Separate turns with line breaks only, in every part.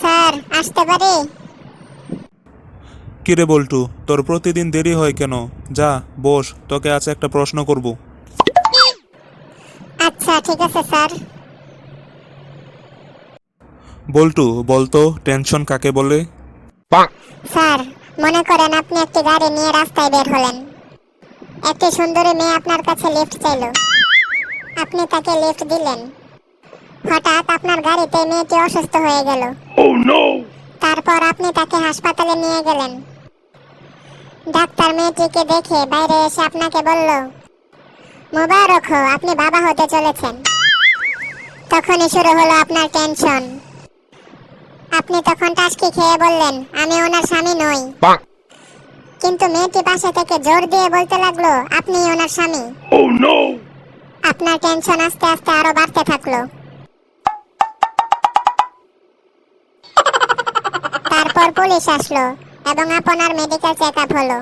Sir আসতে পারি?
কিরে বল্টু তোর প্রতিদিন দেরি হয় কেন? যা বস তোকে আজ একটা প্রশ্ন করব।
আচ্ছা ঠিক আছে স্যার।
বল্টু বলতো টেনশন কাকে বলে?
স্যার মনে করেন আপনি একটি গাড়ি নিয়ে রাস্তায় বের হলেন। একটি সুন্দরী মেয়ে আপনার কাছে লিফট চাইলো। আপনি তাকে লিফট দিলেন। হঠাৎ আপনার গাড়িতে মেয়েটি অসুস্থ হয়ে গেল। তারপর আপনি তাকে হাসপাতালে নিয়ে গেলেন। ডাক্তার মেয়েটিকে দেখে বাইরে এসে আপনাকে বলল মোবারক হো আপনি বাবা হতে চলেছেন। তখনই শুরু হলো আপনার টেনশন। আপনি তখন টাসকি খেয়ে বললেন আমি ওনার স্বামী নই। কিন্তু মেয়েটি পাশে থেকে জোর দিয়ে বলতে লাগল আপনি ওনার স্বামী। আপনার টেনশন আস্তে আস্তে আরও বাড়তে থাকল। পর পুলিশ আসলো এবং আপনার মেডিকেল চেক আপ হলো।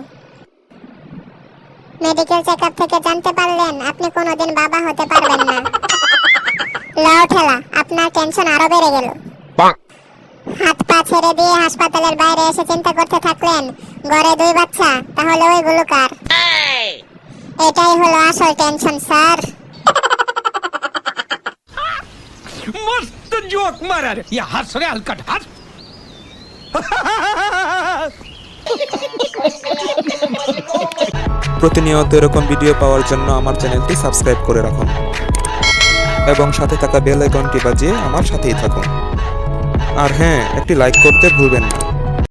মেডিকেল চেক আপ থেকে জানতে পারলেন আপনি কোনোদিন বাবা হতে পারবেন না। লাও খেলা আপনার টেনশন আরও বেড়ে গেল। হাত পা ছেড়ে দিয়ে হাসপাতালের বাইরে এসে চিন্তা করতে থাকলেন ঘরে দুই বাচ্চা তাহলে ওইগুলো কার? এটাই হলো আসল টেনশন স্যার।
মস্ত জোক মারার ইয়া হাসরে আলকাট হাস
প্রতিনিয়ত এরকম ভিডিও পাওয়ার জন্য আমার চ্যানেলটি সাবস্ক্রাইব করে রাখুন। এবং সাথে থাকা বেল আইকনটি বাজিয়ে আমার সাথেই থাকুন। আর হ্যাঁ একটি লাইক করতে ভুলবেন না।